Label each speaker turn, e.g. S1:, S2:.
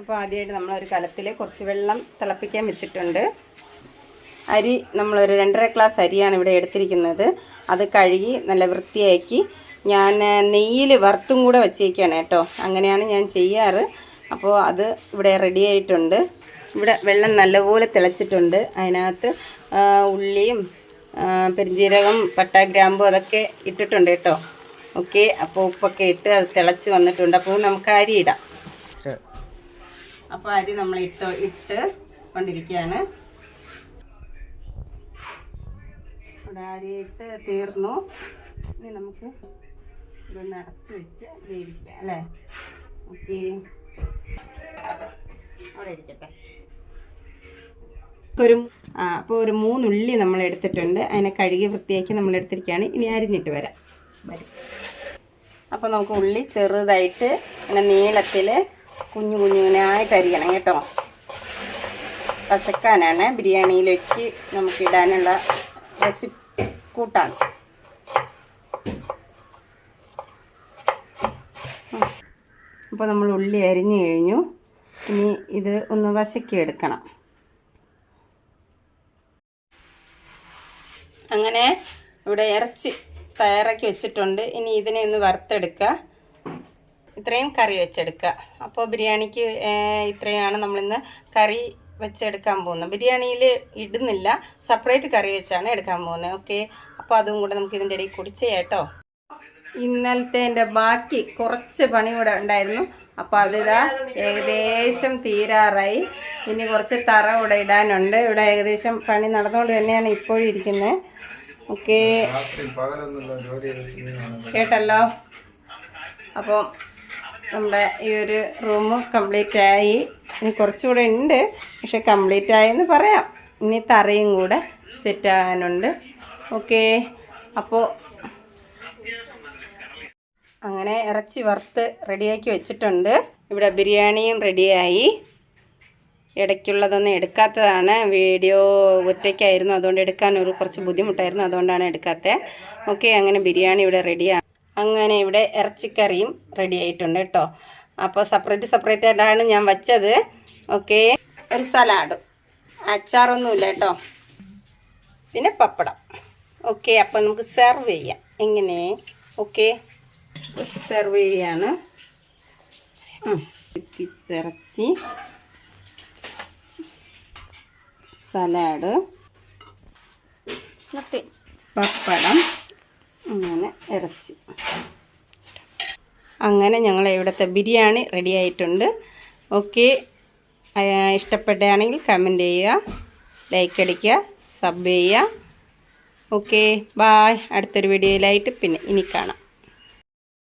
S1: അപ്പോൾ ആദ്യമായിട്ട് നമ്മളൊരു കലത്തിൽ കുറച്ച് വെള്ളം തിളപ്പിക്കാൻ വെച്ചിട്ടുണ്ട്. അരി നമ്മളൊരു രണ്ടര ഗ്ലാസ് അരിയാണ് ഇവിടെ എടുത്തിരിക്കുന്നത്. അത് കഴുകി നല്ല വൃത്തിയാക്കി ഞാൻ നെയ്യിൽ വറുത്തും കൂടെ വെച്ചേക്കാണ് കേട്ടോ. അങ്ങനെയാണ് ഞാൻ ചെയ്യാറ്. അപ്പോൾ അത് ഇവിടെ റെഡി ആയിട്ടുണ്ട്. ഇവിടെ വെള്ളം നല്ലപോലെ തിളച്ചിട്ടുണ്ട്. അതിനകത്ത് ഉള്ളിയും പെരുംജീരകം പട്ട ഗ്രാമ്പു അതൊക്കെ ഇട്ടിട്ടുണ്ട് കേട്ടോ. ഓക്കെ അപ്പോൾ ഉപ്പൊക്കെ ഇട്ട് അത് തിളച്ച് വന്നിട്ടുണ്ട്. അപ്പോൾ നമുക്ക് അരി ഇടാം. അപ്പോൾ അരി നമ്മൾ ഇട്ട് ഇട്ട് കൊണ്ടിരിക്കുകയാണ്. ഇവിടെ ഇട്ട് തീർന്നു. ഇനി നമുക്ക് ഇതൊന്ന് അടച്ചു വെച്ച് വേവിക്കാം അല്ലേ? ഓക്കെ. അവിടെ ഇരിക്കട്ടെ. ഒരു അപ്പോൾ ഒരു മൂന്നുള്ളി നമ്മൾ എടുത്തിട്ടുണ്ട്. അതിനെ കഴുകി വൃത്തിയാക്കി നമ്മൾ എടുത്തിരിക്കുകയാണ്. ഇനി അരിഞ്ഞിട്ട് വരാം. വരും. അപ്പോൾ നമുക്ക് ഉള്ളി ചെറുതായിട്ട് അങ്ങനെ നീളത്തിൽ കുഞ്ഞു കുഞ്ഞുനായിട്ട് അരിയണം കേട്ടോ. പശക്കാനാണ് ബിരിയാണിയിലേക്ക് നമുക്ക് ഇടാനുള്ള റെസിപ്പി കൂട്ടാണ് അപ്പോൾ നമ്മൾ ഉള്ളി അരിഞ്ഞു കഴിഞ്ഞു. ഇനി ഇത് ഒന്ന് വശക്കി എടുക്കണം അങ്ങനെ ഇവിടെ ഇറച്ചി തയ്യാറാക്കി വെച്ചിട്ടുണ്ട്. ഇനി ഇതിനെ ഒന്ന് വറുത്തെടുക്കുക. ഇത്രയും കറി വെച്ചെടുക്കുക. അപ്പോൾ ബിരിയാണിക്ക് ഇത്രയാണ് നമ്മളിന്ന് കറി വെച്ചെടുക്കാൻ പോകുന്നത്. ബിരിയാണിയിൽ ഇടുന്നില്ല. സെപ്പറേറ്റ് കറി വെച്ചാണ് എടുക്കാൻ പോകുന്നത്. ഓക്കെ. അപ്പോൾ അതും കൂടെ നമുക്ക് ഇതിന്റെ ഇടയിൽ കൂടി ചെയ്യാം കേട്ടോ. ഇന്നലത്തെ എന്റെ ബാക്കി കുറച്ച് പണി കൂടെ ഉണ്ടായിരുന്നു. അപ്പോൾ അതിതാ ഏകദേശം തീരാറായി. ഇനി കുറച്ച് തറ ഇവിടെ ഇടാനുണ്ട്. ഇവിടെ ഏകദേശം പണി നടന്നുകൊണ്ട് തന്നെയാണ് ഇപ്പോഴും ഇരിക്കുന്നത്. ഓക്കെ. കേട്ടല്ലോ? അപ്പോൾ നമ്മുടെ ഈ ഒരു റൂം കംപ്ലീറ്റ് ആയി. ഇനി കുറച്ചുകൂടെ ഉണ്ട്. പക്ഷെ കംപ്ലീറ്റ് ആയെന്ന് പറയാം. ഇനി തറയും കൂടെ സെറ്റ് ആകാനുണ്ട് ഓക്കെ അപ്പോൾ അങ്ങനെ ഇറച്ചി വറുത്ത് റെഡിയാക്കി വെച്ചിട്ടുണ്ട്. ഇവിടെ ബിരിയാണിയും റെഡിയായി ഇടയ്ക്കുള്ളതൊന്നും എടുക്കാത്തതാണ്. വീഡിയോ ഒറ്റയ്ക്കായിരുന്നു. അതുകൊണ്ട് എടുക്കാൻ ഒരു കുറച്ച് ബുദ്ധിമുട്ടായിരുന്നു. അതുകൊണ്ടാണ് എടുക്കാത്തത്. ഓക്കെ അങ്ങനെ ബിരിയാണി ഇവിടെ റെഡിയാണ് അങ്ങനെ ഇവിടെ ഇറച്ചിക്കറിയും റെഡി ആയിട്ടുണ്ട് കേട്ടോ അപ്പോൾ സെപ്പറേറ്റ് സെപ്പറേറ്റ് ആയിട്ടാണ് ഞാൻ വെച്ചത്. ഓക്കെ ഒരു സലാഡ് അച്ചാറൊന്നുമില്ല കേട്ടോ പിന്നെ പപ്പടം. ഓക്കെ അപ്പം നമുക്ക് സെർവ് ചെയ്യാം. എങ്ങനെ? ഓക്കെ സെർവ് ചെയ്യാണ്. ഇറച്ചി. സലാഡ് പപ്പടം. അങ്ങനെ ഇറച്ചി. അങ്ങനെ ഞങ്ങൾ ഇവിടുത്തെ ബിരിയാണി റെഡി ആയിട്ടുണ്ട്. ഓക്കെ ഇഷ്ടപ്പെടുകയാണെങ്കിൽ കമന്റ് ചെയ്യുക ലൈക്ക് അടിക്കുക സബ് ചെയ്യുക. ഓക്കെ ബായ് അടുത്തൊരു വീഡിയോയിലായിട്ട് പിന്നെ ഇനി കാണാം.